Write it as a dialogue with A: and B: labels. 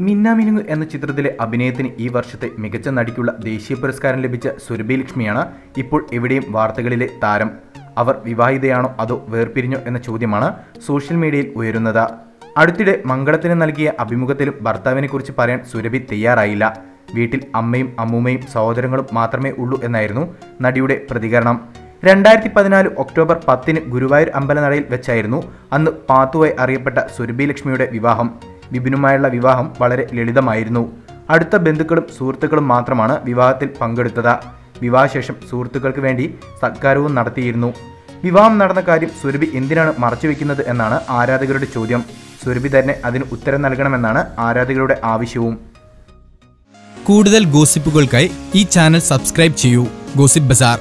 A: മിന്നാമിനുങ്ങ് എന്ന ചിത്രത്തിലെ അഭിനയത്തിന് ഈ വർഷത്തെ മികച്ച നടിക്കുള്ള ദേശീയ പുരസ്കാരം ലഭിച്ച സുരഭി ലക്ഷ്മിയാണ് ഇപ്പോൾ എവിടെയും വാർത്തകളിലെ താരം. അവർ വിവാഹിതയാണോ അതോ വേർപിരിഞ്ഞോ എന്ന ചോദ്യമാണ് സോഷ്യൽ മീഡിയയിൽ ഉയരുന്നത്. അടുത്തിടെ മംഗളത്തിന് നൽകിയ അഭിമുഖത്തിലും ഭർത്താവിനെക്കുറിച്ച് പറയാൻ സുരഭി തയ്യാറായില്ല. വീട്ടിൽ അമ്മയും അമ്മൂമ്മയും സഹോദരങ്ങളും മാത്രമേ ഉള്ളൂ എന്നായിരുന്നു നടിയുടെ പ്രതികരണം. രണ്ടായിരത്തി പതിനാല് ഒക്ടോബർ പത്തിന് ഗുരുവായൂർ അമ്പലനടയിൽ വെച്ചായിരുന്നു അന്ന് പാത്തുവായി അറിയപ്പെട്ട സുരഭി ലക്ഷ്മിയുടെ വിവാഹം. വിപിനുമായുള്ള വിവാഹം വളരെ ലളിതമായിരുന്നു. അടുത്ത ബന്ധുക്കളും സുഹൃത്തുക്കളും മാത്രമാണ് വിവാഹത്തിൽ പങ്കെടുത്തത്. വിവാഹശേഷം സുഹൃത്തുക്കൾക്ക് വേണ്ടി സത്കാരവും നടത്തിയിരുന്നു. വിവാഹം നടന്ന കാര്യം സുരഭി എന്തിനാണ് മറച്ചുവെക്കുന്നത് എന്നാണ് ആരാധകരുടെ ചോദ്യം. സുരഭി തന്നെ അതിന് ഉത്തരം നൽകണമെന്നാണ് ആരാധകരുടെ ആവശ്യവും.
B: കൂടുതൽ ഗോസിപ്പുകൾക്കായി ഈ ചാനൽ സബ്സ്ക്രൈബ് ചെയ്യൂ. Gossip bazaar.